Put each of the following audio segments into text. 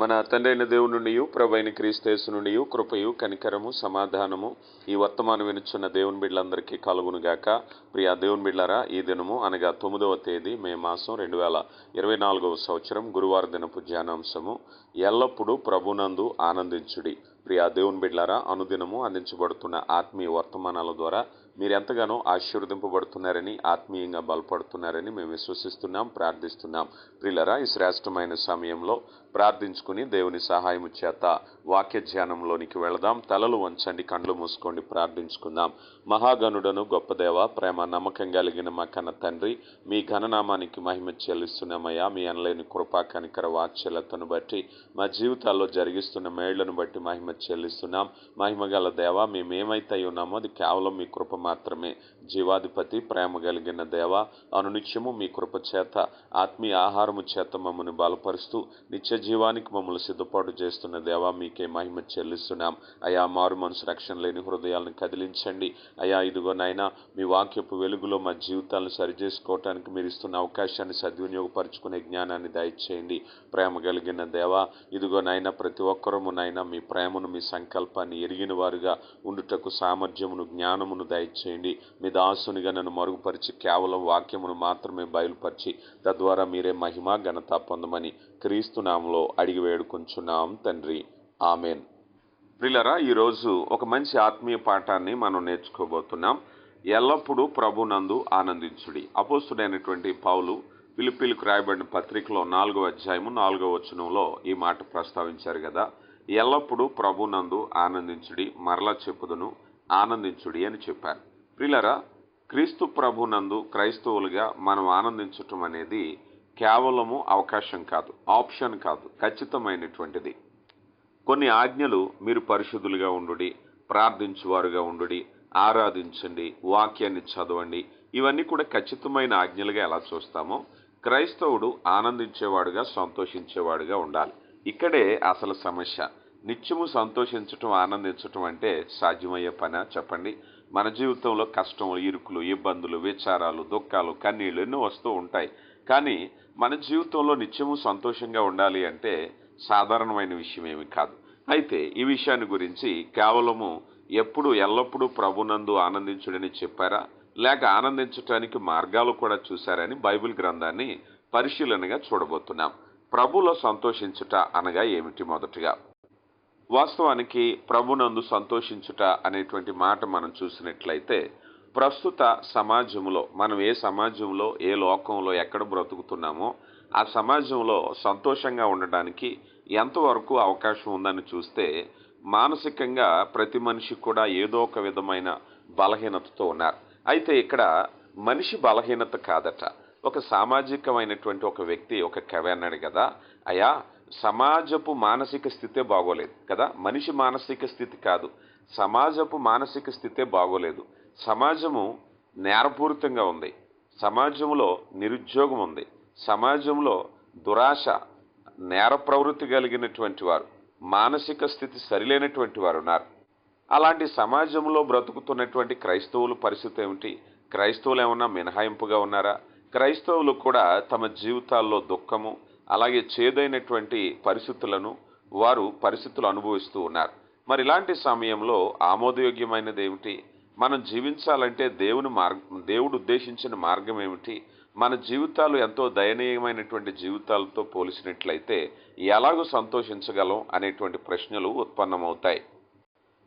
మన తండ్రైన దేవుని నుండి ప్రభైన క్రీస్తేసు నుండి కృపయు కనికరము సమాధానము ఈ వర్తమానం వినుచున్న దేవుని బిడ్డలందరికీ కలుగునుగాక ప్రియా దేవుని బిడ్డలారా ఈ దినము అనగా తొమ్మిదవ తేదీ మే మాసం రెండు వేల ఇరవై నాలుగవ సంవత్సరం గురువార దినపు ధ్యానాంశము. ఎల్లప్పుడూ ప్రభునందు ఆనందించుడి. ప్రియా దేవుని బిడ్డలారా అనుదినము అందించబడుతున్న ఆత్మీయ వర్తమానాల ద్వారా మీరు ఎంతగానో ఆశీర్వదింపబడుతున్నారని ఆత్మీయంగా బలపడుతున్నారని మేము విశ్వసిస్తున్నాం ప్రార్థిస్తున్నాం. ప్రిలరా ఈ శ్రేష్టమైన సమయంలో ప్రార్థించుకుని దేవుని సహాయము చేత వాక్య ధ్యానంలోనికి వెళదాం. తలలు వంచండి కండ్లు మూసుకోండి ప్రార్థించుకుందాం. మహాగణుడను గొప్ప దేవ ప్రేమ నమ్మకం కలిగిన మా కన్న తండ్రి మీ ఘననామానికి మహిమ చెల్లిస్తున్నామయ్యా. మీ అనలేని కృపా కనికర వాత్సల్యతను బట్టి మా జీవితాల్లో జరిగిస్తున్న మేళ్ళను బట్టి మహిమ చెల్లిస్తున్నాం. మహిమ గల దేవ మేమేమైతే ఉన్నామో అది కేవలం మీ కృప మాత్రమే. జీవాధిపతి ప్రేమ కలిగిన దేవ అనునిత్యము మీ కృపచేత ఆత్మీయ ఆహారము చేత మమ్మల్ని బలపరుస్తూ నిత్య జీవానికి మమ్మల్ని సిద్ధపాటు చేస్తున్న దేవా మీకే మహిమ చెల్లిస్తున్నాం. అయా మారు మనసు రక్షణ లేని హృదయాలను కదిలించండి. అయా ఇదిగో నాయన మీ వాక్యపు వెలుగులో మా జీవితాలను సరిచేసుకోవటానికి మీరు ఇస్తున్న అవకాశాన్ని సద్వినియోగపరుచుకునే జ్ఞానాన్ని దయచేయండి. ప్రేమ కలిగిన దేవా ఇదిగో నాయన ప్రతి ఒక్కరము నాయన మీ ప్రేమను మీ సంకల్పాన్ని ఎరిగిన వారుగా ఉండుటకు సామర్థ్యమును జ్ఞానమును దయచేయండి. మీ దాసునిగా నన్ను మరుగుపరిచి కేవలం వాక్యమును మాత్రమే బయలుపరిచి తద్వారా మీరే మహిమ ఘనత పొందమని క్రీస్తు నామంలో అడిగి వేడుకుంటున్నాం తండ్రి. ఆమెన్. ప్రిలరా ఈరోజు ఒక మంచి ఆత్మీయ పాఠాన్ని మనం నేర్చుకోబోతున్నాం. ఎల్లప్పుడూ ప్రభునందు ఆనందించుడి. అపోస్తుడైనటువంటి పౌలు పిలిపిలకు రాయబడిన పత్రికలో నాలుగో అధ్యాయము నాలుగో వచనంలో ఈ మాట ప్రస్తావించారు కదా ఎల్లప్పుడూ ప్రభునందు ఆనందించుడి మరలా చెప్పుదును ఆనందించుడి అని చెప్పారు. ప్రిలరా క్రీస్తు ప్రభునందు క్రైస్తవులుగా మనం ఆనందించటం అనేది కేవలము అవకాశం కాదు ఆప్షన్ కాదు ఖచ్చితమైనటువంటిది. కొన్ని ఆజ్ఞలు మీరు పరిశుద్ధులుగా ఉండుడి ప్రార్థించువారుగా ఉండుడి ఆరాధించండి వాక్యాన్ని చదవండి ఇవన్నీ కూడా ఖచ్చితమైన ఆజ్ఞలుగా ఎలా చూస్తామో క్రైస్తవుడు ఆనందించేవాడుగా సంతోషించేవాడుగా ఉండాలి. ఇక్కడే అసలు సమస్య. నిత్యము సంతోషించటం ఆనందించటం అంటే సాధ్యమయ్యే పని? చెప్పండి. మన జీవితంలో కష్టములు ఇరుకులు ఇబ్బందులు విచారాలు దుఃఖాలు కన్నీళ్ళు ఎన్నో వస్తూ ఉంటాయి. కానీ మన జీవితంలో నిత్యము సంతోషంగా ఉండాలి అంటే సాధారణమైన విషయం ఏమి కాదు. అయితే ఈ విషయాన్ని గురించి కేవలము ఎప్పుడు ఎల్లప్పుడూ ప్రభునందు ఆనందించుడని చెప్పారా? లేక ఆనందించటానికి మార్గాలు కూడా చూశారని బైబిల్ గ్రంథాన్ని పరిశీలనగా చూడబోతున్నాం. ప్రభులో సంతోషించుట అనగా ఏమిటి మొదటిగా? వాస్తవానికి ప్రభునందు సంతోషించుట అనేటువంటి మాట మనం చూసినట్లయితే ప్రస్తుత సమాజంలో మనం ఏ సమాజంలో ఏ లోకంలో ఎక్కడ బ్రతుకుతున్నామో ఆ సమాజంలో సంతోషంగా ఉండడానికి ఎంతవరకు అవకాశం ఉందని చూస్తే మానసికంగా ప్రతి మనిషి కూడా ఏదో ఒక విధమైన బలహీనతతో ఉన్నారు. అయితే ఇక్కడ మనిషి బలహీనత కాదట. ఒక సామాజికమైనటువంటి ఒక వ్యక్తి ఒక కవి అన్నాడు కదా అయా సమాజపు మానసిక స్థితే బాగోలేదు కదా? మనిషి మానసిక స్థితి కాదు. సమాజపు మానసిక స్థితే బాగోలేదు. సమాజము నేరపూరితంగా ఉంది. సమాజంలో నిరుద్యోగం ఉంది. సమాజంలో దురాశ నేర ప్రవృత్తి కలిగినటువంటి వారు మానసిక స్థితి సరిలేనటువంటి వారు ఉన్నారు. అలాంటి సమాజంలో బ్రతుకుతున్నటువంటి క్రైస్తవుల పరిస్థితి ఏమిటి? క్రైస్తవులు ఏమన్నా మినహాయింపుగా ఉన్నారా? క్రైస్తవులు కూడా తమ జీవితాల్లో దుఃఖము అలాగే చేదైనటువంటి పరిస్థితులను వారు పరిస్థితులు అనుభవిస్తూ ఉన్నారు. మరి ఇలాంటి సమయంలో ఆమోదయోగ్యమైనది ఏమిటి మనం జీవించాలంటే దేవుని మార్గ దేవుడు ఉద్దేశించిన మార్గం ఏమిటి? మన జీవితాలు ఎంతో దయనీయమైనటువంటి జీవితాలతో పోలిసినట్లయితే ఎలాగో సంతోషించగలం అనేటువంటి ప్రశ్నలు ఉత్పన్నమవుతాయి.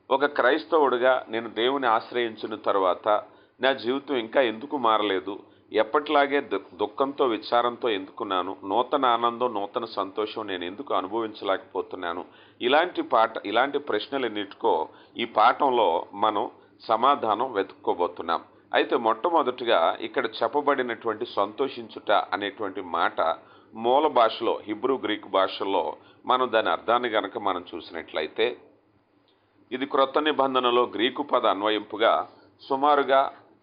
ఒక క్రైస్తవుడిగా నేను దేవుని ఆశ్రయించిన తర్వాత నా జీవితం ఇంకా ఎందుకు మారలేదు? ఎప్పటిలాగే దుఃఖంతో విచారంతో ఎందుకున్నాను? నూతన ఆనందం నూతన సంతోషం నేను ఎందుకు అనుభవించలేకపోతున్నాను? ఇలాంటి పాట ఇలాంటి ప్రశ్నలన్నిటికో ఈ పాఠంలో మనం సమాధానం వెతుక్కోబోతున్నాం. అయితే మొట్టమొదటిగా ఇక్కడ చెప్పబడినటువంటి సంతోషించుట అనేటువంటి మాట మూల భాషలో హిబ్రూ గ్రీక్ భాషలో మనం దాని అర్థాన్ని గనక మనం చూసినట్లయితే ఇది క్రొత్త నిబంధనలో గ్రీకు పద అన్వయింపుగా సుమారుగా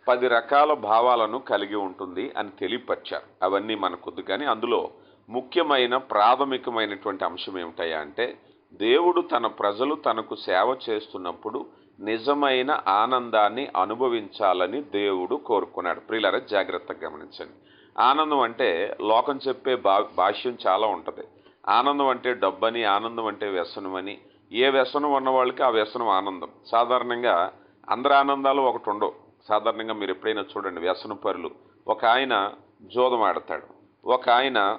పది రకాల భావాలను కలిగి ఉంటుంది అని తెలియపరిచారు. అవన్నీ మనకొద్దు కానీ అందులో ముఖ్యమైన ప్రాథమికమైనటువంటి అంశం ఏమిటయా అంటే దేవుడు తన ప్రజలు తనకు సేవ చేస్తున్నప్పుడు నిజమైన ఆనందాన్ని అనుభవించాలని దేవుడు కోరుకున్నాడు. ప్రియులర జాగ్రత్తగా గమనించండి. ఆనందం అంటే లోకం చెప్పే భా భాష్యం చాలా ఉంటుంది. ఆనందం అంటే డబ్బని ఆనందం అంటే వ్యసనమని ఏ వ్యసనం ఉన్న వాళ్ళకి ఆ వ్యసనం ఆనందం. సాధారణంగా అందరి ఆనందాలు ఒకటి ఉండవు. సాధారణంగా మీరు ఎప్పుడైనా చూడండి వ్యసన పరులు. ఒక ఆయన జోదం ఆడతాడు. ఒక ఆయన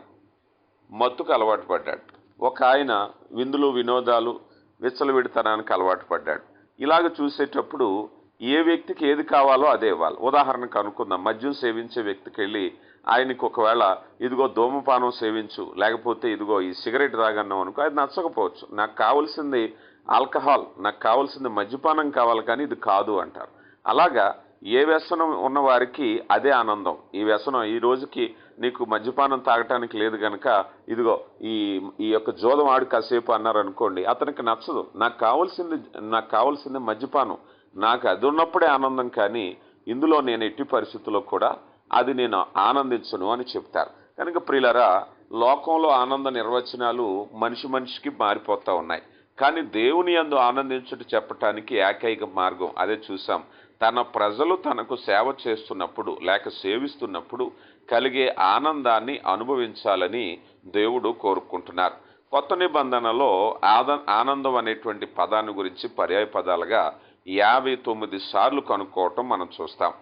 మత్తుకు అలవాటు పడ్డాడు. ఒక ఆయన విందులు వినోదాలు విచ్చలవిడితనానికి అలవాటు పడ్డాడు. ఇలాగ చూసేటప్పుడు ఏ వ్యక్తికి ఏది కావాలో అదే ఇవ్వాలి. ఉదాహరణకు అనుకుందాం మద్యం సేవించే వ్యక్తికి వెళ్ళి ఆయనకు ఒకవేళ ఇదిగో ధూమపానం సేవించు లేకపోతే ఇదిగో ఈ సిగరెట్ తాగన్నాం అనుకో అది నచ్చకపోవచ్చు. నాకు కావాల్సింది ఆల్కహాల్ నాకు కావాల్సింది మద్యపానం కావాలి కానీ ఇది కాదు అంటారు. అలాగా ఏ వ్యసనం ఉన్న వారికి అదే ఆనందం. ఈ వ్యసనం ఈ రోజుకి నీకు మద్యపానం తాగటానికి లేదు కనుక ఇదిగో ఈ ఈ యొక్క జోదం ఆడు కాసేపు అన్నారు అనుకోండి అతనికి నచ్చదు. నాకు కావాల్సింది నాకు కావాల్సింది మద్యపానం. నాకు అది ఉన్నప్పుడే ఆనందం కానీ ఇందులో నేను ఎట్టి పరిస్థితుల్లో కూడా అది నేను ఆనందించను అని చెప్తారు. కనుక ప్రియులరా లోకంలో ఆనంద నిర్వచనాలు మనిషి మనిషికి మారిపోతూ ఉన్నాయి. కానీ దేవుని అందు ఆనందించుట చెప్పటానికి ఏకైక మార్గం అదే చూసాం. తన ప్రజలు తనకు సేవ చేస్తున్నప్పుడు లేక సేవిస్తున్నప్పుడు కలిగే ఆనందాన్ని అనుభవించాలని దేవుడు కోరుకుంటున్నారు. కొత్త నిబంధనలో ఆద ఆనందం అనేటువంటి పదాన్ని గురించి పర్యాయ పదాలుగా యాభై తొమ్మిది సార్లు కనుక్కోవటం మనం చూస్తాం.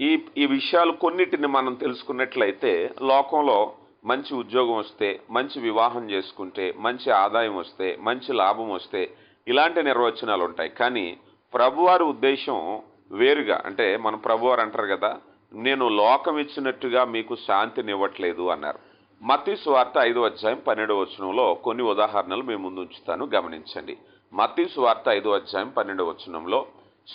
ఈ ఈ విషయాలు కొన్నిటిని మనం తెలుసుకున్నట్లయితే లోకంలో మంచి ఉద్యోగం వస్తే మంచి వివాహం చేసుకుంటే మంచి ఆదాయం వస్తే మంచి లాభం వస్తే ఇలాంటి నిర్వచనాలు ఉంటాయి. కానీ ప్రభువారి ఉద్దేశం వేరుగా అంటే మన ప్రభువారు అంటారు కదా నేను లోకం ఇచ్చినట్టుగా మీకు శాంతిని ఇవ్వట్లేదు అన్నారు. మత్తి సువార్త ఐదో అధ్యాయం పన్నెండవ వచనంలో కొన్ని ఉదాహరణలు మేము ముందు ఉంచుతాను గమనించండి. మత్తి సువార్త ఐదో అధ్యాయం పన్నెండవ వచనంలో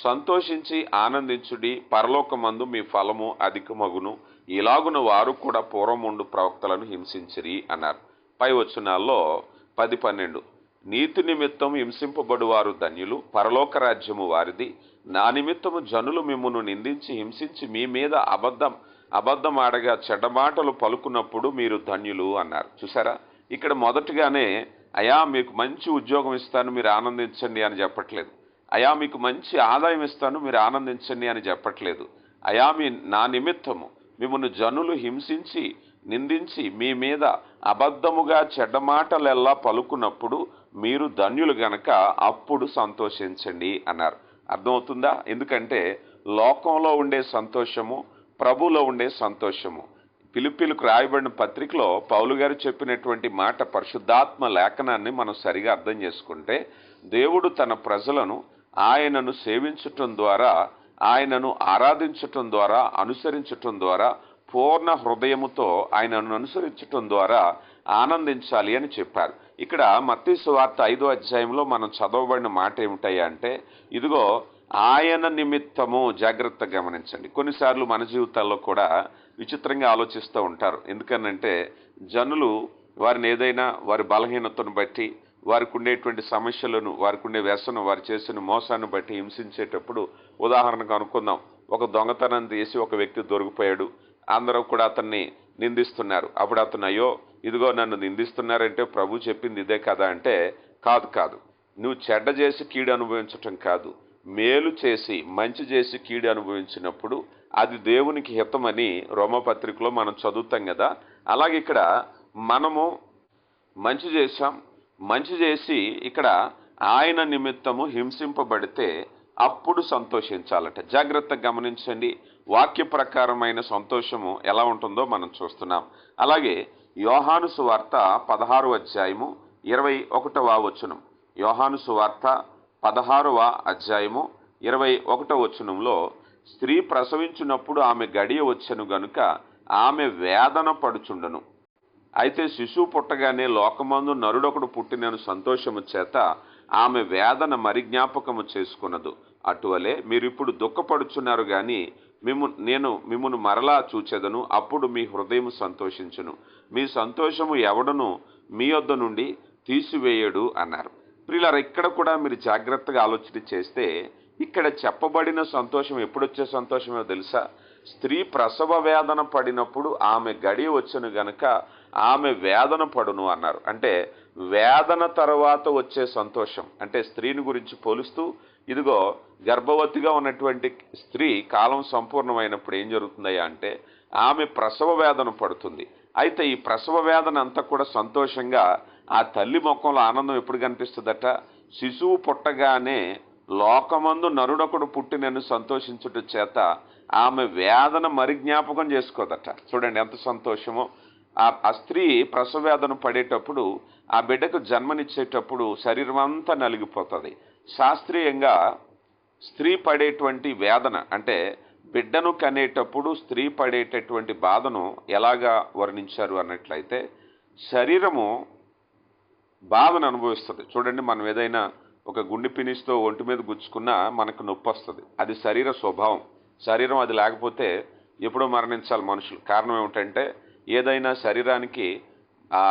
సంతోషించి ఆనందించుడి పరలోకమందు మీ ఫలము అధికమగును ఇలాగున వారు కూడా పూర్వముండు ప్రవక్తలను హింసించిరి అన్నారు. పై వచనాల్లో పది పన్నెండు నీతి నిమిత్తం హింసింపబడువారు ధన్యులు పరలోక రాజ్యము వారిది. నా నిమిత్తము జనులు మిమ్మును నిందించి హింసించి మీ మీద అబద్ధం అబద్ధం ఆడగా చెడ్డమాటలు పలుకున్నప్పుడు మీరు ధన్యులు అన్నారు. చూసారా ఇక్కడ మొదటగానే అయా మీకు మంచి ఉద్యోగం ఇస్తాను మీరు ఆనందించండి అని చెప్పట్లేదు. అయా మీకు మంచి ఆదాయం ఇస్తాను మీరు ఆనందించండి అని చెప్పట్లేదు. అయా మీ నా నిమిత్తము మిమ్మల్ని జనులు హింసించి నిందించి మీ మీద అబద్ధముగా చెడ్డ మాటలెల్లా పలుకున్నప్పుడు మీరు ధన్యులు గనక అప్పుడు సంతోషించండి అన్నారు. అర్థమవుతుందా? ఎందుకంటే లోకంలో ఉండే సంతోషము ప్రభులో ఉండే సంతోషము. పిలిపిలకు రాయబడిన పత్రికలో పౌలు గారు చెప్పినటువంటి మాట పరిశుద్ధాత్మ లేఖనాన్ని మనం సరిగా అర్థం చేసుకుంటే దేవుడు తన ప్రజలను ఆయనను సేవించటం ద్వారా ఆయనను ఆరాధించటం ద్వారా అనుసరించటం ద్వారా పూర్ణ హృదయముతో ఆయనను అనుసరించటం ద్వారా ఆనందించాలి అని చెప్పారు. ఇక్కడ మత్తీసు వార్త ఐదో అధ్యాయంలో మనం చదవబడిన మాట ఏమిటాయి అంటే ఇదిగో ఆయన నిమిత్తము జాగ్రత్త గమనించండి. కొన్నిసార్లు మన జీవితాల్లో కూడా విచిత్రంగా ఆలోచిస్తూ ఉంటారు. ఎందుకనంటే జనులు వారిని ఏదైనా వారి బలహీనతను బట్టి వారికి ఉండేటువంటి సమస్యలను వారికి ఉండే వ్యసనం వారు చేసిన మోసాన్ని బట్టి హింసించేటప్పుడు ఉదాహరణకు అనుకుందాం. ఒక దొంగతనం తీసి ఒక వ్యక్తి దొరికిపోయాడు. అందరూ కూడా అతన్ని నిందిస్తున్నారు. అప్పుడు అతను అయ్యో ఇదిగో నన్ను నిందిస్తున్నారంటే ప్రభు చెప్పింది ఇదే కదా అంటే కాదు కాదు. నువ్వు చెడ్డ చేసి కీడు అనుభవించటం కాదు. మేలు చేసి మంచి చేసి కీడు అనుభవించినప్పుడు అది దేవునికి హితమని రోమపత్రికలో మనం చదువుతాం కదా. అలాగే ఇక్కడ మనము మంచి చేశాం. మంచి చేసి ఇక్కడ ఆయన నిమిత్తము హింసింపబడితే అప్పుడు సంతోషించాలట. జాగ్రత్త గమనించండి. వాక్య ప్రకారమైన సంతోషము ఎలా ఉంటుందో మనం చూస్తున్నాం. అలాగే యోహాను సువార్త పదహారు అధ్యాయము ఇరవై ఒకటవ వచనం. యోహాను సువార్త పదహారవ అధ్యాయము ఇరవై ఒకటవ వచనంలో స్త్రీ ప్రసవించినప్పుడు ఆమె గడియ వచ్చెను గనుక ఆమె వేదన పడుచుండను. అయితే శిశువు పుట్టగానే లోకమందు నరుడొకడు పుట్టినను సంతోషము చేత ఆమె వేదన మరి జ్ఞాపకము చేసుకున్నదు. అటువలే మీరిప్పుడు దుఃఖపడుచున్నారు కానీ మిమ్ము నేను మిమ్మును మరలా చూచెదను అప్పుడు మీ హృదయం సంతోషించును. మీ సంతోషము ఎవడను మీ వద్ద నుండి తీసివేయడు అన్నారు. ప్రియులారా ఇక్కడ కూడా మీరు జాగ్రత్తగా ఆలోచన చేస్తే ఇక్కడ చెప్పబడిన సంతోషం ఎప్పుడొచ్చే సంతోషమో తెలుసా? స్త్రీ ప్రసవ వేదన పడినప్పుడు ఆమె గడి వచ్చను గనక ఆమె వేదన పడును అన్నారు. అంటే వేదన తర్వాత వచ్చే సంతోషం. అంటే స్త్రీని గురించి పోలుస్తూ ఇదిగో గర్భవతిగా ఉన్నటువంటి స్త్రీ కాలం సంపూర్ణమైనప్పుడు ఏం జరుగుతుందయ్యా అంటే ఆమె ప్రసవ వేదన పడుతుంది. అయితే ఈ ప్రసవ వేదన అంతా కూడా సంతోషంగా ఆ తల్లి ముఖంలో ఆనందం ఎప్పుడు కనిపిస్తుందట? శిశువు పుట్టగానే లోకమందు నరుడొకడు పుట్టినను సంతోషించుట చేత ఆమె వేదన మరి జ్ఞాపకం చేసుకోదట. చూడండి ఎంత సంతోషమో. ఆ ఆ స్త్రీ ప్రసవ వేదన పడేటప్పుడు ఆ బిడ్డకు జన్మనిచ్చేటప్పుడు శరీరం అంతా నలిగిపోతుంది. శాస్త్రీయంగా స్త్రీ పడేటువంటి వేదన అంటే బిడ్డను కనేటప్పుడు స్త్రీ పడేటటువంటి బాధను ఎలాగా వర్ణించారు అన్నట్లయితే శరీరము బాధను అనుభవిస్తుంది. చూడండి మనం ఏదైనా ఒక గుండె పినిస్తో ఒంటి మీద గుచ్చుకున్నా మనకు నొప్పి వస్తుంది. అది శరీర స్వభావం. శరీరం అది లేకపోతే ఎప్పుడో మరణించాలి మనుషులు. కారణం ఏమిటంటే ఏదైనా శరీరానికి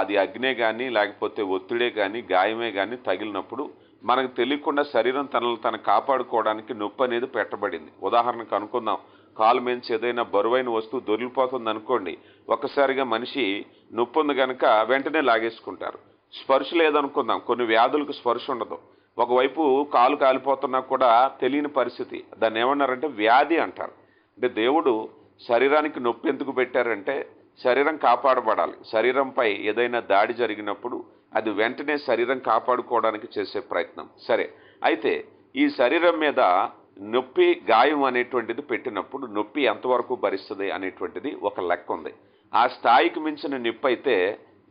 అది అగ్నే కానీ లేకపోతే ఒత్తిడే కానీ గాయమే కానీ తగిలినప్పుడు మనకు తెలియకుండా శరీరం తనను తను కాపాడుకోవడానికి నొప్పి అనేది పెట్టబడింది. ఉదాహరణకు అనుకుందాం కాలు మించి ఏదైనా బరువైన వస్తువు దొరికిపోతుంది అనుకోండి ఒక్కసారిగా మనిషి నొప్పి ఉంది కనుక వెంటనే లాగేసుకుంటారు. స్పర్శ లేదనుకుందాం కొన్ని వ్యాధులకు స్పర్శ ఉండదు. ఒకవైపు కాలు కాలిపోతున్నా కూడా తెలియని పరిస్థితి. దాన్ని ఏమన్నారంటే వ్యాధి అంటారు. అంటే దేవుడు శరీరానికి నొప్పి ఎందుకు పెట్టారంటే శరీరం కాపాడబడాలి. శరీరంపై ఏదైనా దాడి జరిగినప్పుడు అది వెంటనే శరీరం కాపాడుకోవడానికి చేసే ప్రయత్నం. సరే అయితే ఈ శరీరం మీద నొప్పి గాయం అనేటువంటిది పెట్టినప్పుడు నొప్పి ఎంతవరకు భరిస్తుంది అనేటువంటిది ఒక లెక్క ఉంది. ఆ స్థాయికి మించిన నొప్పి అయితే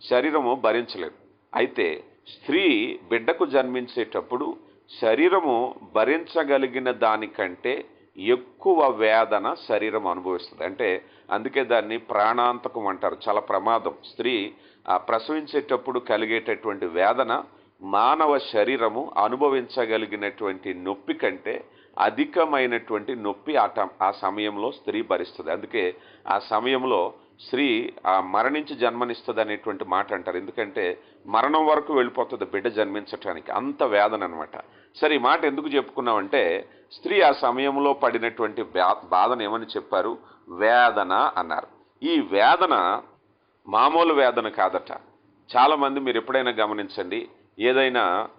శరీరము భరించలేదు. అయితే స్త్రీ బిడ్డకు జన్మించేటప్పుడు శరీరము భరించగలిగిన దానికంటే ఎక్కువ వేదన శరీరం అనుభవిస్తుంది. అంటే అందుకే దాన్ని ప్రాణాంతకం అంటారు. చాలా ప్రమాదం. స్త్రీ ఆ ప్రసవించేటప్పుడు కలిగేటటువంటి వేదన మానవ శరీరము అనుభవించగలిగినటువంటి నొప్పి కంటే అధికమైనటువంటి నొప్పి ఆ ట- ఆ సమయంలో స్త్రీ భరిస్తుంది. అందుకే ఆ సమయంలో స్త్రీ ఆ మరణించి జన్మనిస్తుంది అనేటువంటి మాట అంటారు ఎందుకంటే మరణం వరకు వెళ్ళిపోతుంది బిడ్డ జన్మించటానికి. అంత వేదన అనమాట సరే ఈ మాట ఎందుకు చెప్పుకున్నామంటే స్త్రీ ఆ సమయంలో పడినటువంటి బా- బాధను ఏమని చెప్పారు? వేదన అన్నారు. ఈ వేదన మామూలు వేదన కాదట. చాలామంది మీరు ఎప్పుడైనా గమనించండి ఏదైనా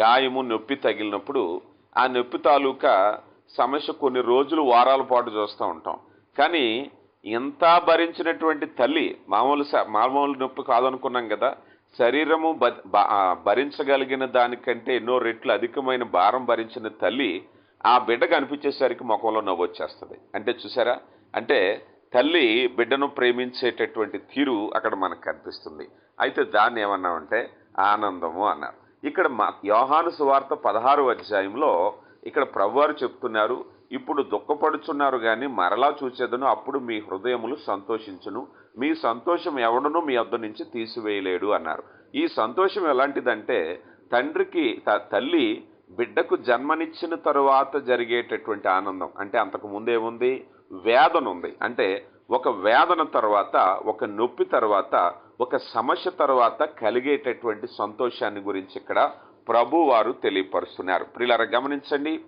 గాయము నొప్పి తగిలినప్పుడు ఆ నొప్పి తాలూకా సమస్య కొన్ని రోజులు వారాల పాటు చూస్తూ ఉంటాం. కానీ ఇంత భరించినటువంటి తల్లి మామూలు స- మామూలు నొప్పి కాదనుకున్నాం కదా శరీరము బ- భరించగలిగిన దానికంటే ఎన్నో రెట్లు అధికమైన భారం భరించిన తల్లి ఆ బిడ్డ కనిపించేసరికి ముఖంలో నవ్వు వచ్చేస్తుంది. అంటే చూసారా? అంటే తల్లి బిడ్డను ప్రేమించేటటువంటి తీరు అక్కడ మనకు కనిపిస్తుంది. అయితే దాన్ని ఏమన్నామంటే ఆనందము అన్నారు. ఇక్కడ మా యోహాను సువార్త పదహారు అధ్యాయంలో ఇక్కడ ప్రభువారు చెప్తున్నారు ఇప్పుడు దుఃఖపడుచున్నారు కానీ మరలా చూసేదను అప్పుడు మీ హృదయములు సంతోషించును. మీ సంతోషం ఎవడను మీ వద్ద నుంచి తీసివేయలేడు అన్నారు. ఈ సంతోషం ఎలాంటిదంటే తండ్రికి త- తల్లి బిడ్డకు జన్మనిచ్చిన తరువాత జరిగేటటువంటి ఆనందం. అంటే అంతకు ముందేముంది? వేదన ఉంది అంటే ఒక వేదన తర్వాత ఒక నొప్పి తర్వాత ఒక సమస్య తర్వాత కలిగేటటువంటి సంతోషాన్ని గురించి ఇక్కడ ప్రభు వారు తెలియపరుస్తున్నారు. ప్రియులారా గమనించండి.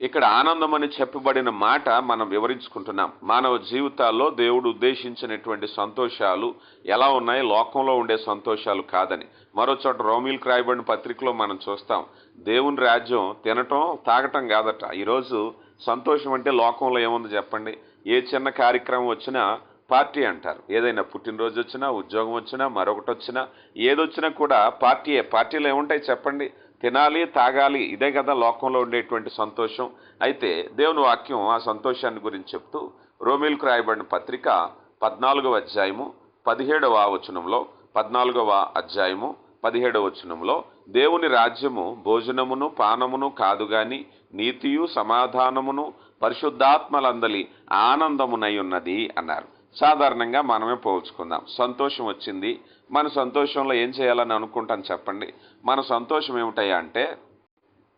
ఇక్కడ ఆనందం అని చెప్పబడిన మాట మనం వివరించుకుంటున్నాం. మానవ జీవితాల్లో దేవుడు ఉద్దేశించినటువంటి సంతోషాలు ఎలా ఉన్నాయి? లోకంలో ఉండే సంతోషాలు కాదని. మరో చోట రోమిల్కి రాయబడిన పత్రికలో మనం చూస్తాం. దేవుని రాజ్యం తినటం తాగటం కాదట. ఈరోజు సంతోషం అంటే లోకంలో ఏముంది చెప్పండి? ఏ చిన్న కార్యక్రమం వచ్చినా పార్టీ అంటారు. ఏదైనా పుట్టినరోజు వచ్చినా ఉద్యోగం వచ్చినా మరొకటి వచ్చినా ఏదొచ్చినా కూడా పార్టీయే. పార్టీలు ఏముంటాయి చెప్పండి? తినాలి తాగాలి ఇదే కదా లోకంలో ఉండేటువంటి సంతోషం. అయితే దేవుని వాక్యం ఆ సంతోషాన్ని గురించి చెప్తూ రోమిల్కు రాయబడిన పత్రిక పద్నాలుగవ అధ్యాయము పదిహేడవ వచనంలో పద్నాలుగవ అధ్యాయము పదిహేడవ వచనంలో దేవుని రాజ్యము భోజనమును పానమును కాదు గాని నీతియు సమాధానమును పరిశుద్ధాత్మలందలి ఆనందమునై ఉన్నది అన్నారు. సాధారణంగా మనమే పోల్చుకుందాం. సంతోషం వచ్చింది. మన సంతోషంలో ఏం చేయాలని అనుకుంటాను చెప్పండి. మన సంతోషం ఏమిటయ్యా అంటే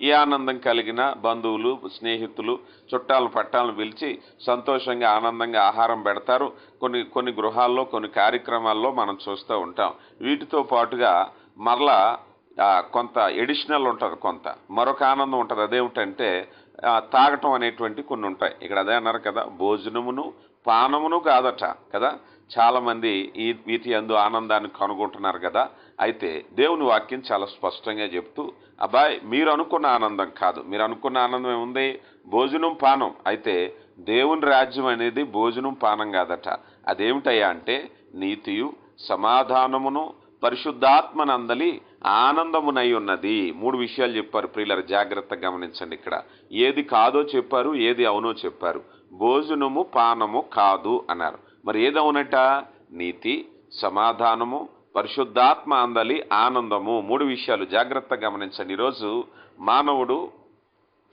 ఈ ఆనందం కలిగిన బంధువులు స్నేహితులు చుట్టాలు పట్టాలను పిలిచి సంతోషంగా ఆనందంగా ఆహారం పెడతారు. కొన్ని కొన్ని గృహాల్లో కొన్ని కార్యక్రమాల్లో మనం చూస్తూ ఉంటాం. వీటితో పాటుగా మరలా కొంత ఎడిషనల్ ఉంటుంది కొంత. మరొక ఆనందం ఉంటుంది. అదేమిటంటే తాగటం అనేటువంటి కొన్ని ఉంటాయి. ఇక్కడ అదే అన్నారు కదా భోజనమును పానమును కాదట కదా? చాలామంది ఈ వీటి అందు ఆనందాన్ని కనుగొంటున్నారు కదా? అయితే దేవుని వాక్యం చాలా స్పష్టంగా చెప్తూ అబ్బాయి మీరు అనుకున్న ఆనందం కాదు. మీరు అనుకున్న ఆనందం ఏముంది? భోజనం పానం. అయితే దేవుని రాజ్యం అనేది భోజనం పానం కాదట. అదేమిటయ్యా అంటే నీతియు సమాధానమును పరిశుద్ధాత్మనందలి ఆనందమునై ఉన్నది మూడు విషయాలు చెప్పారు. ప్రియులరు జాగ్రత్తగా గమనించండి ఇక్కడ. ఏది కాదో చెప్పారు ఏది అవునో చెప్పారు. భోజనము పానము కాదు అన్నారు. మరి ఏదవునట? నీతి సమాధానము పరిశుద్ధాత్మ అందలి ఆనందము. మూడు విషయాలు జాగ్రత్తగా గమనించండి. ఈరోజు మానవుడు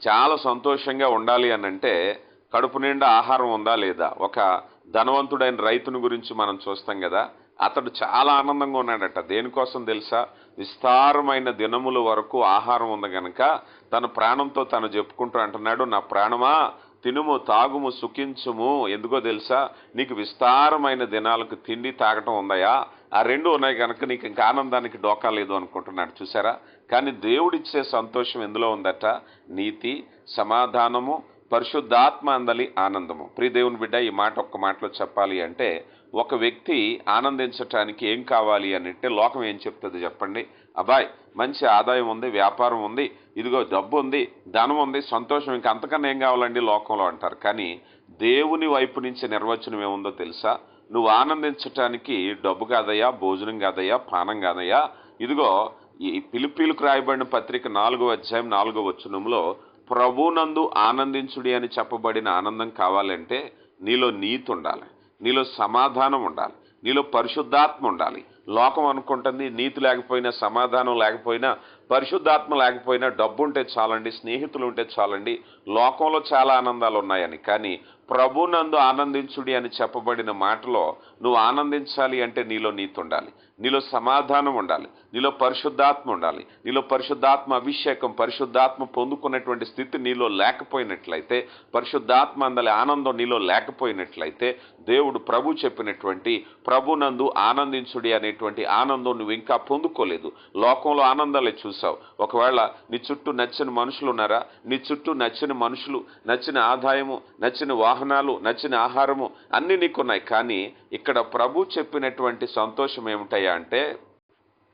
చాలా సంతోషంగా ఉండాలి అని అంటే కడుపు నిండా ఆహారం ఉందా లేదా? ఒక ధనవంతుడైన రైతుని గురించి మనం చూస్తాం కదా. అతడు చాలా ఆనందంగా ఉన్నాడట. దేనికోసం తెలుసా? విస్తారమైన దినముల వరకు ఆహారం ఉంది గనక తన ప్రాణంతో తను చెప్పుకుంటూ అంటున్నాడు నా ప్రాణమా? తినుము తాగుము సుఖించుము. ఎందుకో తెలుసా? నీకు విస్తారమైన దినాలకు తిండి తాగటం ఉందయా? ఆ రెండు ఉన్నాయి కనుక నీకు ఇంకా ఆనందానికి డోకా లేదు అనుకుంటున్నాడు. చూసారా కానీ దేవుడిచ్చే సంతోషం ఎందులో ఉందట? నీతి సమాధానము పరిశుద్ధాత్మ అందలి ఆనందము. ప్రియదేవుని బిడ్డ ఈ మాట ఒక్క మాటలో చెప్పాలి అంటే ఒక వ్యక్తి ఆనందించటానికి ఏం కావాలి అని అంటే లోకం ఏం చెప్తుంది చెప్పండి? అబ్బాయ్ మంచి ఆదాయం ఉంది వ్యాపారం ఉంది ఇదిగో డబ్బు ఉంది ధనం ఉంది సంతోషం ఇంకా అంతకన్నా ఏం కావాలండి? లోకంలో అంటారు. కానీ దేవుని వైపు నుంచి నిర్వచనం ఏముందో తెలుసా? నువ్వు ఆనందించటానికి డబ్బు కాదయ్యా భోజనం కాదయ్యా పానం కాదయ్యా. ఇదిగో ఈ పిలుపులకు రాయబడిన పత్రిక నాలుగో అధ్యాయం నాలుగో వచనంలో ప్రభునందు ఆనందించుడి అని చెప్పబడిన ఆనందం కావాలంటే నీలో నీతి ఉండాలి. నీలో సమాధానం ఉండాలి. నీలో పరిశుద్ధాత్మ ఉండాలి. లోకం అనుకుంటుంది నీతి లేకపోయినా సమాధానం లేకపోయినా పరిశుద్ధాత్మ లేకపోయినా డబ్బు ఉంటే చాలండి స్నేహితులు ఉంటే చాలండి లోకంలో చాలా ఆనందాలు ఉన్నాయని కానీ ప్రభునందు ఆనందించుడి అని చెప్పబడిన మాటలో నువ్వు ఆనందించాలి అంటే నీలో నీతి ఉండాలి. నీలో సమాధానం ఉండాలి. నీలో పరిశుద్ధాత్మ ఉండాలి. నీలో పరిశుద్ధాత్మ అభిషేకం పరిశుద్ధాత్మ పొందుకున్నటువంటి స్థితి నీలో లేకపోయినట్లయితే పరిశుద్ధాత్మ అందలి ఆనందం నీలో లేకపోయినట్లయితే దేవుడు ప్రభు చెప్పినటువంటి ప్రభునందు ఆనందించుడి అనేటువంటి ఆనందం నువ్వు ఇంకా పొందుకోలేదు. లోకంలో ఆనందాలే చూసావు ఒకవేళ నీ చుట్టూ నచ్చిన మనుషులు ఉన్నారా? నీ చుట్టూ నచ్చిన మనుషులు నచ్చిన ఆదాయము నచ్చిన వాహనాలు నచ్చిన ఆహారము అన్నీ నీకున్నాయి. కానీ ఇక్కడ ప్రభు చెప్పినటువంటి సంతోషం ఏమిటయ్యా అంటే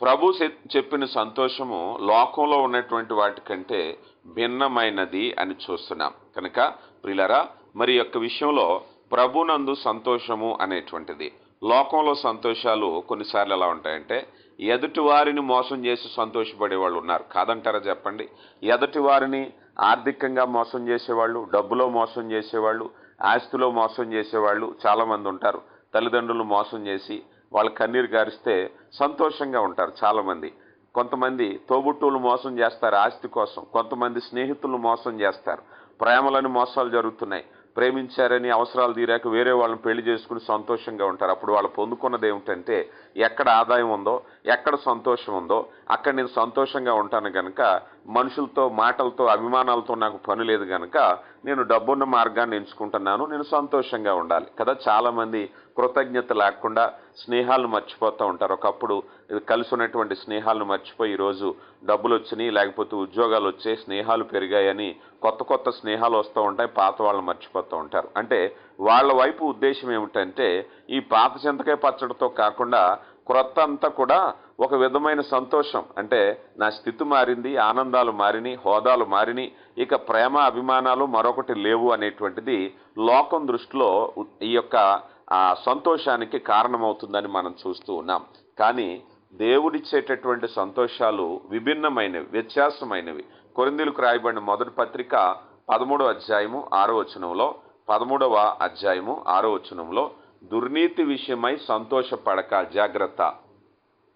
ప్రభు చెప్పిన సంతోషము లోకంలో ఉన్నటువంటి వాటికంటే భిన్నమైనది అని చూస్తున్నాం. కనుక ప్రిలరా మరి యొక్క విషయంలో ప్రభునందు సంతోషము అనేటువంటిది. లోకంలో సంతోషాలు కొన్నిసార్లు ఎలా ఉంటాయంటే ఎదుటి వారిని మోసం చేసి సంతోషపడే వాళ్ళు ఉన్నారు. కాదంటారా చెప్పండి? ఎదుటి వారిని ఆర్థికంగా మోసం చేసేవాళ్ళు డబ్బులో మోసం చేసేవాళ్ళు ఆస్తిలో మోసం చేసేవాళ్ళు చాలామంది ఉంటారు. తల్లిదండ్రులు మోసం చేసి వాళ్ళ కన్నీరు గారిస్తే సంతోషంగా ఉంటారు చాలామంది. కొంతమంది తోబుట్టువులు మోసం చేస్తారు ఆస్తి కోసం. కొంతమంది స్నేహితులు మోసం చేస్తారు. ప్రేమలని మోసాలు జరుగుతున్నాయి. ప్రేమించారని అవసరాలు తీరాక వేరే వాళ్ళని పెళ్ళి చేసుకుని సంతోషంగా ఉంటారు. అప్పుడు వాళ్ళు పొందుకున్నది ఏమిటంటే ఎక్కడ ఆదాయం ఉందో ఎక్కడ సంతోషం ఉందో అక్కడ నేను సంతోషంగా ఉంటాను గనక మనుషులతో మాటలతో అభిమానాలతో నాకు పని లేదు గనక నేను డబ్బున్న మార్గాన్ని ఎంచుకుంటున్నాను నేను సంతోషంగా ఉండాలి. కదా చాలామంది కృతజ్ఞత లేకుండా స్నేహాలను మర్చిపోతూ ఉంటారు. ఒకప్పుడు కలిసి ఉన్నటువంటి స్నేహాలను మర్చిపోయి ఈరోజు డబ్బులు వచ్చినాయి లేకపోతే ఉద్యోగాలు వచ్చాయి స్నేహాలు పెరిగాయని కొత్త కొత్త స్నేహాలు వస్తూ ఉంటాయి పాత వాళ్ళు మర్చిపోతూ ఉంటారు. అంటే వాళ్ళ వైపు ఉద్దేశం ఏమిటంటే ఈ పాత చింతకాయ పచ్చడితో కాకుండా క్రొత్త అంతా కూడా ఒక విధమైన సంతోషం. అంటే నా స్థితి మారింది ఆనందాలు మారిని హోదాలు మారిని ఇక ప్రేమ అభిమానాలు మరొకటి లేవు అనేటువంటిది లోకం దృష్టిలో ఈ యొక్క సంతోషానికి కారణమవుతుందని మనం చూస్తూ ఉన్నాం. కానీ దేవుడిచ్చేటటువంటి సంతోషాలు విభిన్నమైనవి వ్యత్యాసమైనవి. కొరిందీలకు రాయబడిన మొదటి పత్రిక పదమూడవ అధ్యాయము ఆరో వచనంలో పదమూడవ అధ్యాయము ఆరో వచనంలో దుర్నీతి విషయమై సంతోషపడక జాగ్రత్త.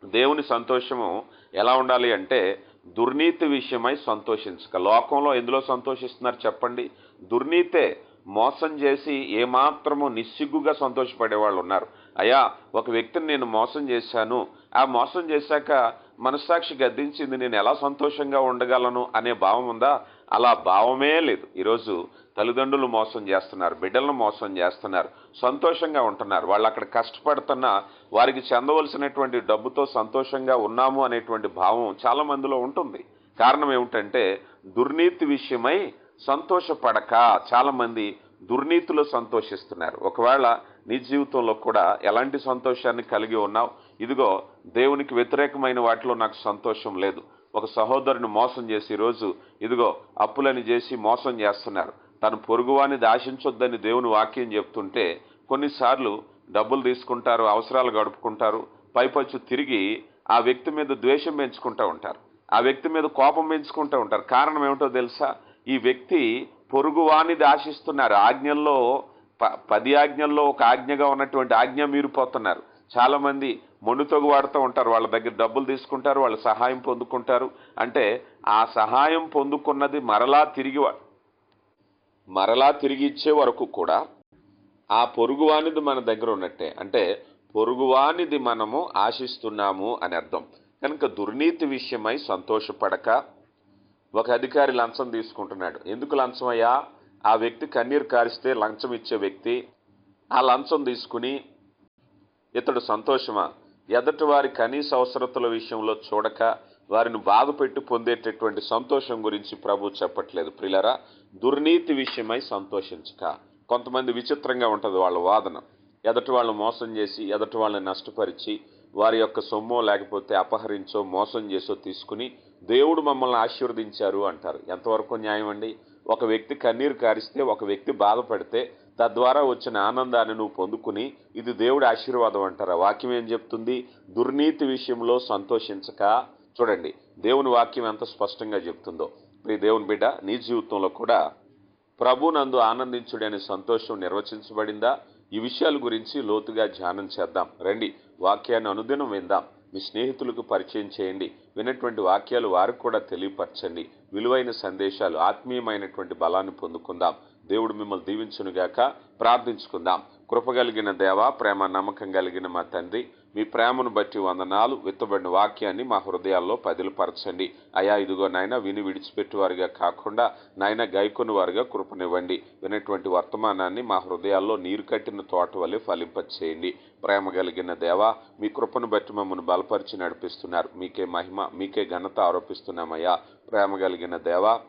దేవుని సంతోషము ఎలా ఉండాలి అంటే దుర్నీతి విషయమై సంతోషించక. లోకంలో ఎందులో సంతోషిస్తున్నారు చెప్పండి? దుర్నీతే మోసం చేసి ఏమాత్రము నిస్సిగ్గుగా సంతోషపడే వాళ్ళు ఉన్నారు. అయ్యా ఒక వ్యక్తిని నేను మోసం చేశాను. ఆ మోసం చేశాక మనస్సాక్షి గద్దించింది నేను ఎలా సంతోషంగా ఉండగలను అనే భావం ఉందా? అలా భావమే లేదు. ఈరోజు తల్లిదండ్రులు మోసం చేస్తున్నారు బిడ్డలను మోసం చేస్తున్నారు సంతోషంగా ఉంటున్నారు. వాళ్ళు అక్కడ కష్టపడుతున్న వారికి చెందవలసినటువంటి డబ్బుతో సంతోషంగా ఉన్నాము అనేటువంటి భావం చాలా మందిలో ఉంటుంది. కారణం ఏమిటంటే దుర్నీతి విషయమై సంతోషపడక చాలామంది దుర్నీతిలో సంతోషిస్తున్నారు. ఒకవేళ నీ జీవితంలో కూడా ఎలాంటి సంతోషాన్ని కలిగి ఉన్నావు? ఇదిగో దేవునికి వ్యతిరేకమైన వాటిలో నాకు సంతోషం లేదు. ఒక సహోదరుని మోసం చేసి ఈరోజు ఇదిగో అప్పులని చేసి మోసం చేస్తున్నారు. తను పొరుగువాని దాశించొద్దని దేవుని వాక్యం చెప్తుంటే కొన్నిసార్లు డబ్బులు తీసుకుంటారు అవసరాలు గడుపుకుంటారు పైపచ్చు తిరిగి ఆ వ్యక్తి మీద ద్వేషం పెంచుకుంటూ ఉంటారు. ఆ వ్యక్తి మీద కోపం పెంచుకుంటూ ఉంటారు. కారణం ఏమిటో తెలుసా? ఈ వ్యక్తి పొరుగువానిది ఆశిస్తున్నారు ఆజ్ఞల్లో ప పది ఆజ్ఞల్లో ఒక ఆజ్ఞగా ఉన్నటువంటి ఆజ్ఞ మీరిపోతున్నారు. చాలామంది మొండుతోగు వాడుతూ ఉంటారు. వాళ్ళ దగ్గర డబ్బులు తీసుకుంటారు. వాళ్ళు సహాయం పొందుకుంటారు. అంటే ఆ సహాయం పొందుకున్నది మరలా తిరిగి మరలా తిరిగి ఇచ్చే వరకు కూడా ఆ పొరుగువానిది మన దగ్గర ఉన్నట్టే. అంటే పొరుగువానిది మనము ఆశిస్తున్నాము అని అర్థం. కనుక దుర్నీతి విషయమై సంతోషపడక ఒక అధికారి లంచం తీసుకుంటున్నాడు. ఎందుకు లంచం అయ్యా ఆ వ్యక్తి కన్నీరు కారిస్తే లంచం ఇచ్చే వ్యక్తి ఆ లంచం తీసుకుని ఇతడు సంతోషమా? ఎదటి వారి కనీస అవసరతల విషయంలో చూడక వారిని బాధపెట్టి పొందేటటువంటి సంతోషం గురించి ప్రభు చెప్పట్లేదు. ప్రిలరా దుర్నీతి విషయమై సంతోషించక. కొంతమంది విచిత్రంగా ఉంటుంది వాళ్ళ వాదన. ఎదటి వాళ్ళని మోసం చేసి ఎదటి వాళ్ళని నష్టపరిచి వారి యొక్క సొమ్మో లేకపోతే అపహరించో మోసం చేసో తీసుకుని దేవుడు మమ్మల్ని ఆశీర్వదించారు అంటారు. ఎంతవరకు న్యాయం అండి ఒక వ్యక్తి కన్నీరు కారిస్తే ఒక వ్యక్తి బాధపడితే తద్వారా వచ్చిన ఆనందాన్ని నువ్వు పొందుకుని ఇది దేవుడి ఆశీర్వాదం అంటారు? వాక్యం ఏం చెప్తుంది? దుర్నీతి విషయంలో సంతోషించక. చూడండి దేవుని వాక్యం ఎంత స్పష్టంగా చెప్తుందో. ప్రియ దేవుని బిడ్డ నీ జీవితంలో కూడా ప్రభు నందు ఆనందించుడి అనే సంతోషం నిర్వచించబడిందా? ఈ విషయాల గురించి లోతుగా ధ్యానం చేద్దాం. రండి వాక్యాన్ని అనుదినం విందాం. మీ స్నేహితులకు పరిచయం చేయండి. వినటువంటి వాక్యాలు వారికి కూడా తెలియపరచండి. విలువైన సందేశాలు ఆత్మీయమైనటువంటి బలాన్ని పొందుకుందాం. దేవుడు మిమ్మల్ని దీవించునుగాక ప్రార్థించుకుందాం. కృపగలిగిన దేవ ప్రేమ నమ్మకం కలిగిన మా తండ్రి మీ ప్రేమను బట్టి వందనాలు విత్తబడిన వాక్యాన్ని మా హృదయాల్లో పదిలపరచండి. అయా ఇదిగో నాయన విని విడిచిపెట్టేవారుగా కాకుండా నాయన గైకొని వారుగా కృపనివ్వండి. వినటువంటి వర్తమానాన్ని మా హృదయాల్లో నీరు కట్టిన తోట వలె ఫలింపచేయండి. ప్రేమ కలిగిన దేవా మీ కృపను బట్టి మమ్మల్ని బలపరిచి నడిపిస్తున్నారు. మీకే మహిమ మీకే ఘనత ఆరోపిస్తున్నామయ్యా. ప్రేమ కలిగిన దేవా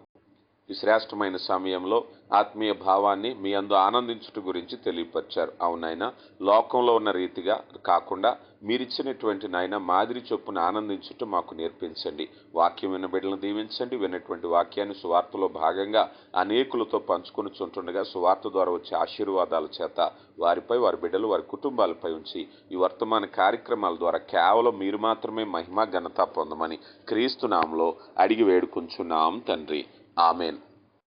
ఈ శ్రేష్టమైన సమయంలో ఆత్మీయ భావాన్ని మీ అందు ఆనందించుట గురించి తెలియపరిచారు. అవునైనా లోకంలో ఉన్న రీతిగా కాకుండా మీరిచ్చినటువంటి నాయన మాదిరి చొప్పున ఆనందించుట మాకు నేర్పించండి. వాక్యం విన్న బిడ్డలను దీవించండి. విన్నటువంటి వాక్యాన్ని సువార్తలో భాగంగా అనేకులతో పంచుకొని చుంటుండగా సువార్త ద్వారా వచ్చే ఆశీర్వాదాల చేత వారిపై వారి బిడ్డలు వారి కుటుంబాలపై ఉంచి ఈ వర్తమాన కార్యక్రమాల ద్వారా కేవలం మీరు మాత్రమే మహిమ ఘనత పొందమని క్రీస్తునామంలో అడిగి వేడుకుంటున్నాం తండ్రి. ఆమెన్